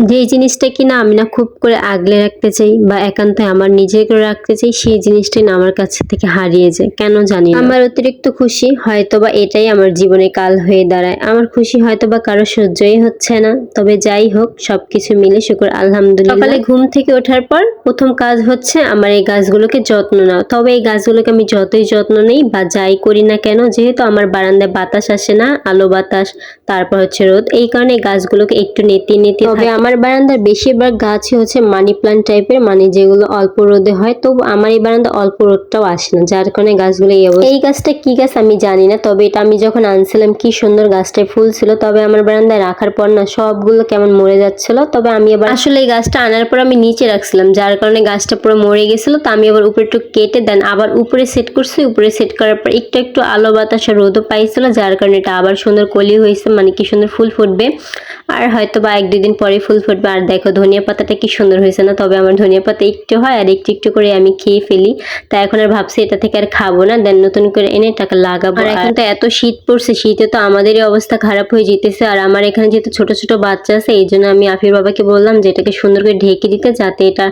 যে জিনিসটা কিনা আমি না খুব করে আগলে রাখতে চাই বা একান্ত আমার নিজে করে রাখতে চাই সেই জিনিসটাই না আমার কাছে থেকে হারিয়ে যায়। কেন জানি আমার অতিরিক্ত খুশি হয়তো বা এটাই আমার জীবনে কাল হয়ে দাঁড়ায়। আমার খুশি হয়তো বা কারও সহ্যই হচ্ছে না। তবে যাই হোক সবকিছু মিলে শুকুর আলহামদুলিল্লাহ। সকালে ঘুম থেকে ওঠার পর প্রথম কাজ হচ্ছে আমার এই গাছগুলোকে যত্ন নেওয়া। তবে এই গাছগুলোকে আমি যতই যত্ন নেই বা যাই করি না কেন যেহেতু আমার বারান্দায় বাতাস আসে না আলো বাতাস তারপর হচ্ছে রোদ এই কারণে গাছগুলোকে একটু নেতি নেতি তবে আমার বারান্দার বেশিরভাগ গাছই হচ্ছে মানি প্লান্ট টাইপের মানে যেগুলো অল্প রোদে হয়। তবু আমার এই বারান্দা অল্প রোদটাও আসে না, যার কারণে গাছগুলো এই গাছটা কি গাছ আমি জানি না, তবে এটা আমি যখন আনছিলাম, কি সুন্দর গাছটায় ফুল ছিল। তবে আমার বারান্দায় রাখার পর না সবগুলো কেমন মরে যাচ্ছিল। তবে আমি এবার আসলে এই গাছটা আনার পর আমি নিচে রাখছিলাম, যার কারণে গাছটা পুরো মরে গেছিল। তো আমি আবার উপরে একটু কেটে দেন, আবার উপরে সেট করছি। উপরে সেট করার পর একটু একটু আলো বাতাস রোদও পাইছিল, যার কারণে এটা আবার সুন্দর কলি হয়েছে মানে কি সুন্দর ফুল ফুটবে। আর হয়তো বা এক দুই দিন পরে ফুল ফুটবে আর দেখো ধনিয়া পাতাটা কি সুন্দর হয়েছে না? তবে আমার ধনিয়া পাতা একটু হয় আর একটু একটু করে আমি খেয়ে ফেলি। তাই এখন আর ভাবছি এটা থেকে আর খাব না। দেন নতুন করে এনে টাকা লাগাবো। আর এখন তো এত শীত পড়ছে শীতে তো আমাদেরই অবস্থা খারাপ হয়ে যেতেছে। আর আমার এখানে যেহেতু ছোট ছোট বাচ্চা আছে এই জন্য আমি আফির বাবাকে বললাম যে এটাকে সুন্দর করে ঢেকে দিতে যাতে এটা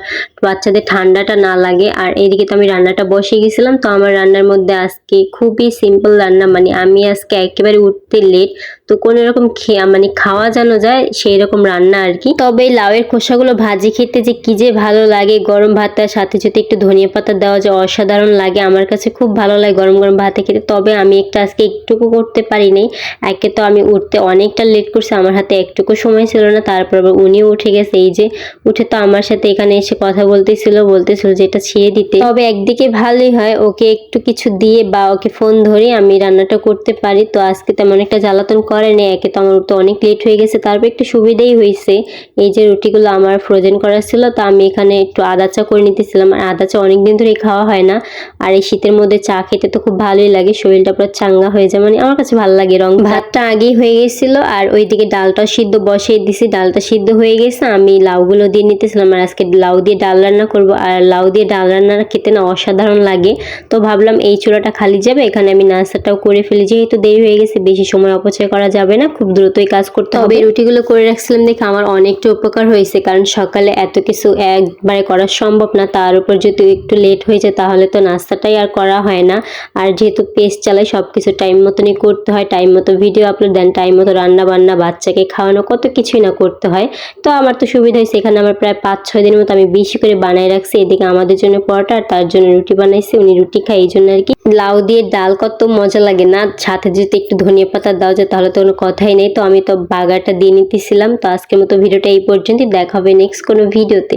বাচ্চাদের ঠান্ডাটা না লাগে। আর এইদিকে তো আমি রান্নাটা বসে গেছিলাম। তো আমার রান্নার মধ্যে আজকে খুবই সিম্পল রান্না। মানে আমি আজকে একেবারে উঠতে লেট তো কোনো রকম খেয়া মানে খাওয়া যেন যায় সেই রকম রান্না আর কি। তবে লাউয়ের খোসাগুলো ভাজি খেতে যে কি যে ভালো লাগে, গরম ভাতের সাথে যদি একটু ধনিয়া পাতা দেওয়া যায় অসাধারণ লাগে, আমার কাছে খুব ভালো লাগে গরম গরম ভাতে খেতে। তবে আমি একটা আজকে একটুকু করতে পারি পারিনি, একে তো আমি উঠতে অনেকটা লেট করছি, আমার হাতে একটুকু সময় ছিল না, তারপর আবার উনিও উঠে গেছে। এই যে উঠে তো আমার সাথে এখানে এসে কথা বলতেছিল বলতেছিল যে এটা ছিঁড়ে দিতে। তবে একদিকে ভালোই হয়, ওকে একটু কিছু দিয়ে বা ওকে ফোন ধরে আমি রান্নাটা করতে পারি। তো আজকে তেমন একটা জ্বালাতন করেনি একে তো আমার তো অনেক লেট হয়ে গেছে, তারপর একটু সুবিধাই হয়েছে এই যে রুটিগুলো আমার ফ্রোজেন করা ছিল তো আমি এখানে একটু আদা চা করে নিতেছিলাম। আর আদা চা অনেকদিন ধরেই খাওয়া হয় না। আর এই শীতের মধ্যে চা খেতে তো খুব ভালোই লাগে শরীরটা পুরো চাঙ্গা হয়ে যায়। মানে আমার কাছে ভালো লাগে রং। ভাতটা আগেই হয়ে গেছিল আর ওইদিকে ডালটা সিদ্ধ বসিয়ে দিছি। ডালটা সিদ্ধ হয়ে গেছে আমি লাউগুলো দিয়ে নিতেছিলাম। আর আজকে লাউ দিয়ে ডাল রান্না করব। আর লাউ দিয়ে ডাল রান্না খেতে না অসাধারণ লাগে। তো ভাবলাম এই চুলাটা খালি যাবে এখানে আমি নাস্তাটাও করে ফেলি। যেহেতু দেরি হয়ে গেছে বেশি সময় অপচয় করা যাবে না খুব দ্রুতই কাজ করতে হবে। এই রুটিগুলো করে রাখছিলাম দেখে আমার অনেকটা উপকার হয়েছে, কারণ সকালে এত কিছু একবারে করা সম্ভব না। তার উপর যদি একটু লেট হয়ে যায় তাহলে তো নাস্তাটাই আর করা হয় না। আর যেহেতু পেজ চালাই সব কিছু টাইম মতনই করতে হয় টাইম মতো ভিডিও আপলোড দেন টাইম মতো রান্না বান্না বাচ্চাকে খাওয়ানো, কত কিছুই না করতে হয়। তো আমার তো সুবিধা হয়েছে, এখানে আমার প্রায় পাঁচ ছয় দিনের মতো আমি বেশি করে বানাই রাখছি। এদিকে আমাদের জন্য পরোটা, আর তার জন্য রুটি বানাইছি, উনি রুটি খাই এই জন্য আর কি। লাউ দিয়ে ডাল কত মজা লাগে না? সাথে যদি একটু ধনিয়া পাতা দাও যায় তাহলে তো কোনো কথাই নেই। তো আমি তো বাগারটা দিয়ে নিতেছিলাম, তো আজকের মতো ভিডিওটা এই পর্যন্ত দেখা হবে নেক্সট কোনো ভিডিওতে।